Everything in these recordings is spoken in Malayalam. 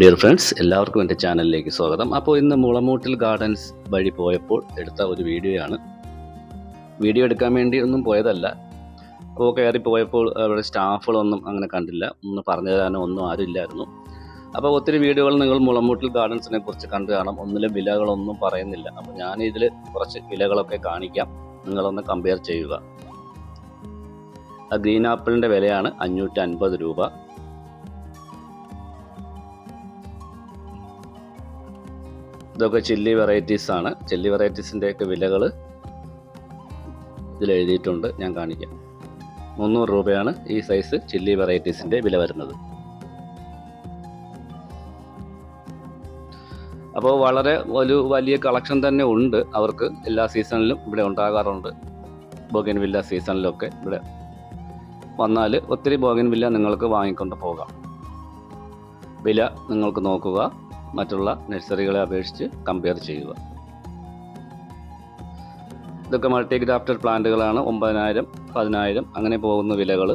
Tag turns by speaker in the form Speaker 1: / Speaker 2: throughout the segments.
Speaker 1: ഡിയർ ഫ്രണ്ട്സ് എല്ലാവർക്കും എന്റെ ചാനലിലേക്ക് സ്വാഗതം. അപ്പോൾ ഇന്ന് മുളമൂട്ടിൽ ഗാർഡൻസ് വഴി പോയപ്പോൾ എടുത്ത ഒരു വീഡിയോയാണ്. വീഡിയോ എടുക്കാൻ വേണ്ടി ഒന്നും പോയതല്ല. അപ്പോൾ കയറി പോയപ്പോൾ അവിടെ സ്റ്റാഫുകളൊന്നും അങ്ങനെ കണ്ടില്ല. ഒന്ന് പറഞ്ഞു തരാനോ ഒന്നും ആരും ഇല്ലായിരുന്നു. അപ്പോൾ ഒത്തിരി വീഡിയോകൾ നിങ്ങൾ മുളമൂട്ടിൽ ഗാർഡൻസിനെ കുറിച്ച് കണ്ടു കാണാം. ഒന്നിലും വിലകളൊന്നും പറയുന്നില്ല. അപ്പോൾ ഞാനിതിൽ കുറച്ച് വിലകളൊക്കെ കാണിക്കാം. നിങ്ങളൊന്ന് കമ്പയർ ചെയ്യുക. ആ ഗ്രീൻ ആപ്പിളിന്റെ വിലയാണ് അഞ്ഞൂറ്റി അൻപത് രൂപ. ഇതൊക്കെ ചില്ലി വെറൈറ്റീസ് ആണ്. ചില്ലി വെറൈറ്റീസിന്റെ ഒക്കെ വിലകൾ ഇതിൽ എഴുതിയിട്ടുണ്ട്. ഞാൻ കാണിക്കാം. മുന്നൂറ് രൂപയാണ് ഈ സൈസ് ചില്ലി വെറൈറ്റീസിന്റെ വില വരുന്നത്. അപ്പോൾ വളരെ ഒരു വലിയ കളക്ഷൻ തന്നെ ഉണ്ട്. അവർക്ക് എല്ലാ സീസണിലും ഇവിടെ ഉണ്ടാകാറുണ്ട്. ബോഗൻ വില്ല സീസണിലൊക്കെ ഇവിടെ വന്നാൽ ഒത്തിരി ബോഗൻ വില്ല നിങ്ങൾക്ക് വാങ്ങിക്കൊണ്ട് പോകാം. വില നിങ്ങൾക്ക് നോക്കുക. മറ്റുള്ള നഴ്സറികളെ അപേക്ഷിച്ച് കമ്പയർ ചെയ്യുക. ഇതൊക്കെ മൾട്ടി ഗ്രാഫ്റ്റഡ് പ്ലാന്റുകളാണ് ഒമ്പതിനായിരം പതിനായിരം അങ്ങനെ പോകുന്ന വിലകൾ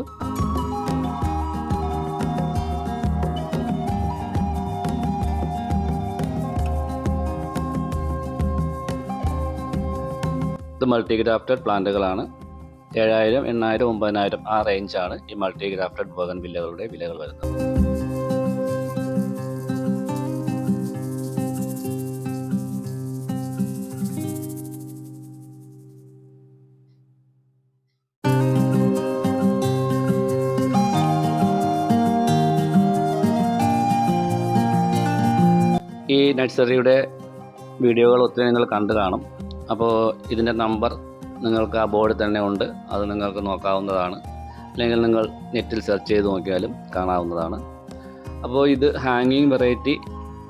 Speaker 1: ഇത് മൾട്ടി ഗ്രാഫ്റ്റഡ് പ്ലാന്റുകളാണ് ഏഴായിരം എണ്ണായിരം ഒമ്പതിനായിരം ആ റേഞ്ചാണ് ഈ മൾട്ടി ഗ്രാഫ്റ്റഡ് ബോഗൻ വില്ലകളുടെ വിലകൾ വരുന്നത്. ഈ നഴ്സറിയുടെ വീഡിയോകൾ ഒത്തിരി നിങ്ങൾ കണ്ടു കാണും. അപ്പോൾ ഇതിന്റെ നമ്പർ നിങ്ങൾക്ക് ആ ബോർഡിൽ തന്നെ ഉണ്ട്. അത് നിങ്ങൾക്ക് നോക്കാവുന്നതാണ്. അല്ലെങ്കിൽ നിങ്ങൾ നെറ്റിൽ സെർച്ച് ചെയ്ത് നോക്കിയാലും കാണാവുന്നതാണ്. അപ്പോൾ ഇത് ഹാങ്ങിങ് വെറൈറ്റി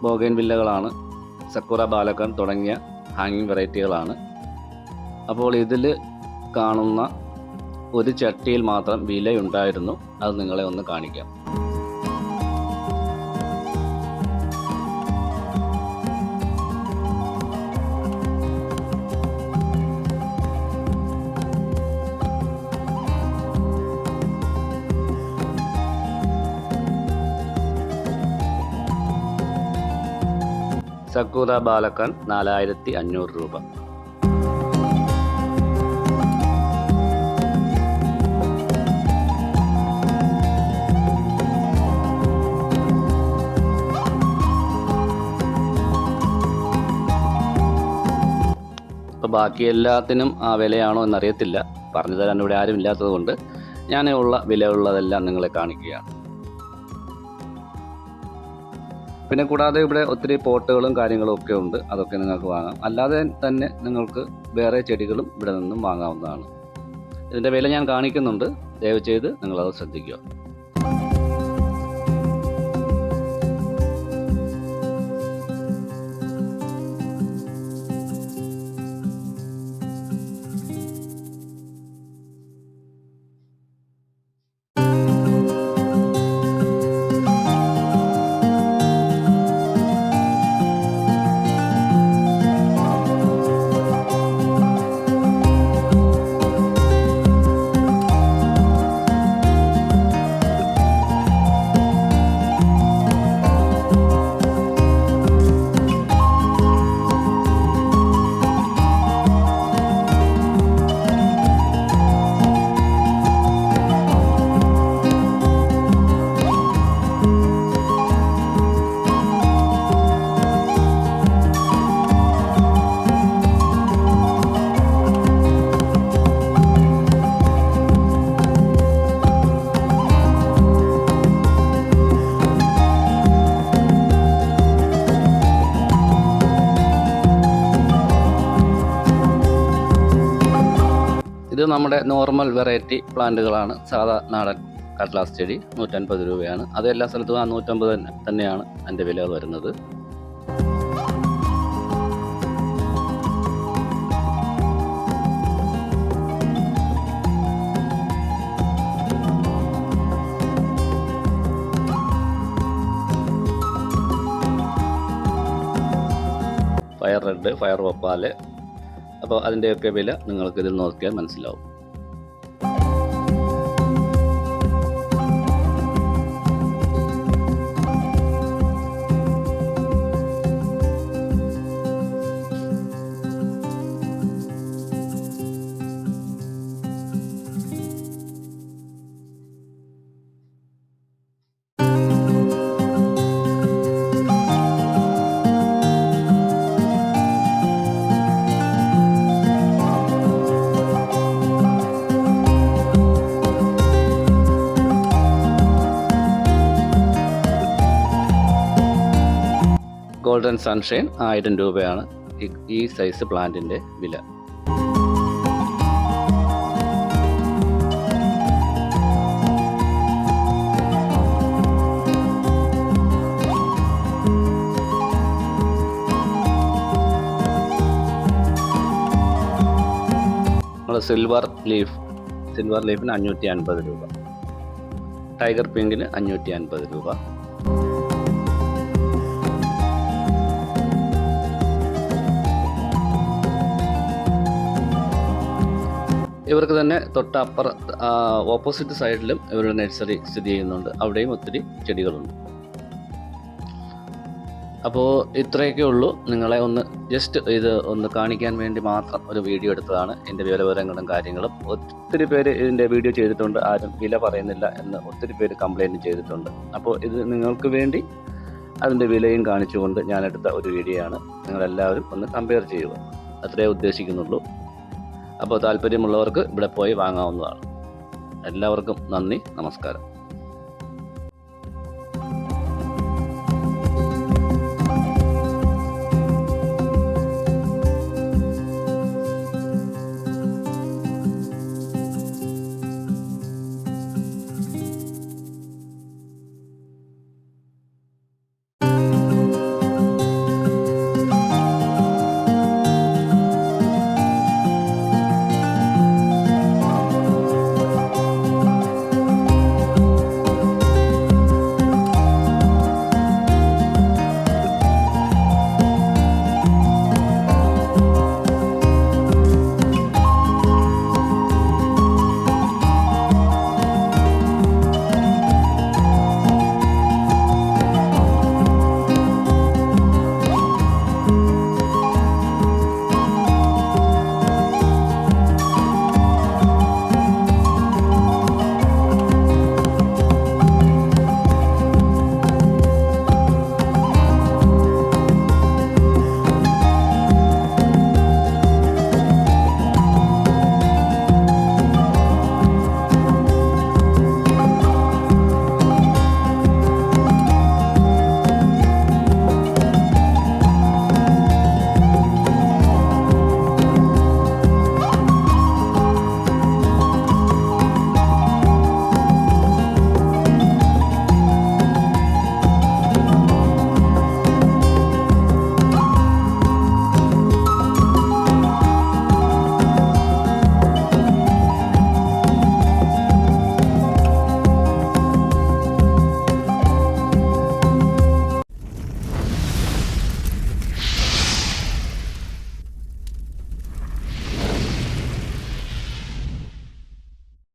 Speaker 1: ബോഗൻ വില്ലകളാണ്. സക്കുറ ബാലക്കൻ തുടങ്ങിയ ഹാങ്ങിങ് വെറൈറ്റികളാണ്. അപ്പോൾ ഇതിൽ കാണുന്ന ഒരു ചട്ടിയിൽ മാത്രം വിലയുണ്ടായിരുന്നു. അത് നിങ്ങളെ ഒന്ന് കാണിക്കാം. സക്കൂറ ബാലക്കൻ നാലായിരത്തി അഞ്ഞൂറ് രൂപ. അപ്പോൾ ബാക്കി എല്ലാത്തിനും ആ വിലയാണോ എന്നറിയത്തില്ല. പറഞ്ഞു തരാൻ ഇവിടെ ആരും ഇല്ലാത്തത് കൊണ്ട് ഞാനുള്ള വിലയുള്ളതെല്ലാം നിങ്ങളെ കാണിക്കുകയാണ്. പിന്നെ കൂടാതെ ഇവിടെ ഒത്തിരി പോട്ടുകളും കാര്യങ്ങളും ഒക്കെ ഉണ്ട്. അതൊക്കെ നിങ്ങൾക്ക് വാങ്ങാം. അല്ലാതെ തന്നെ നിങ്ങൾക്ക് വേറെ ചെടികളും ഇവിടെ നിന്നും വാങ്ങാവുന്നതാണ്. ഇതിന്റെ വില ഞാൻ കാണിക്കുന്നുണ്ട്. ദയവ് ചെയ്ത് നിങ്ങളത് ശ്രദ്ധിക്കുക. നമ്മുടെ നോർമൽ വെറൈറ്റി പ്ലാന്റുകളാണ് സാധാ നാടൻ കട്ലാസ് ചെടി നൂറ്റൻപത് രൂപയാണ്. അത് എല്ലാ സ്ഥലത്തും ആ നൂറ്റമ്പത് തന്നെയാണ് അതിന്റെ വില വരുന്നത്. ഫയർ റെഡ് ഫയർ വപ്പാൽ അപ്പോൾ അതിന്റെയൊക്കെ വില നിങ്ങൾക്ക് ഇതിൽ നോക്കിയാൽ മനസ്സിലാവും. ഗോൾഡൻ സൺഷൈൻ ആയിരം രൂപയാണ് ഈ- സൈസ് പ്ലാന്റിന്റെ വില. സിൽവർ ലീഫ് സിൽവർ ലീഫിന് അഞ്ഞൂറ്റി അൻപത് രൂപ. ടൈഗർ പിങ്കിന് അഞ്ഞൂറ്റി അൻപത് രൂപ. ഇവർക്ക് തന്നെ തൊട്ടപ്പുറ ഓപ്പോസിറ്റ് സൈഡിലും ഇവരുടെ നഴ്സറി സ്ഥിതി ചെയ്യുന്നുണ്ട്. അവിടെയും ഒത്തിരി ചെടികളുണ്ട്. അപ്പോൾ ഇത്രയൊക്കെ ഉള്ളൂ. നിങ്ങളെ ഒന്ന് ജസ്റ്റ് ഇത് ഒന്ന് കാണിക്കാൻ വേണ്ടി മാത്രം ഒരു വീഡിയോ എടുത്തതാണ്. എന്റെ വിവരവിവരങ്ങളും കാര്യങ്ങളും ഒത്തിരി പേര് ഇതിന്റെ വീഡിയോ ചെയ്തിട്ടുണ്ട്. ആരും വില പറയുന്നില്ല എന്ന് ഒത്തിരി പേര് കംപ്ലൈന്റ് ചെയ്തിട്ടുണ്ട്. അപ്പോൾ ഇത് നിങ്ങൾക്ക് വേണ്ടി അതിന്റെ വിലയും കാണിച്ചുകൊണ്ട് ഞാൻ എടുത്ത ഒരു വീഡിയോ ആണ്. നിങ്ങളെല്ലാവരും ഒന്ന് കമ്പയർ ചെയ്യുക. അത്രേ ഉദ്ദേശിക്കുന്നുള്ളൂ. അപ്പോൾ താല്പര്യമുള്ളവർക്ക് ഇവിടെ പോയി വാങ്ങാവുന്നതാണ്. എല്ലാവർക്കും നന്ദി നമസ്കാരം.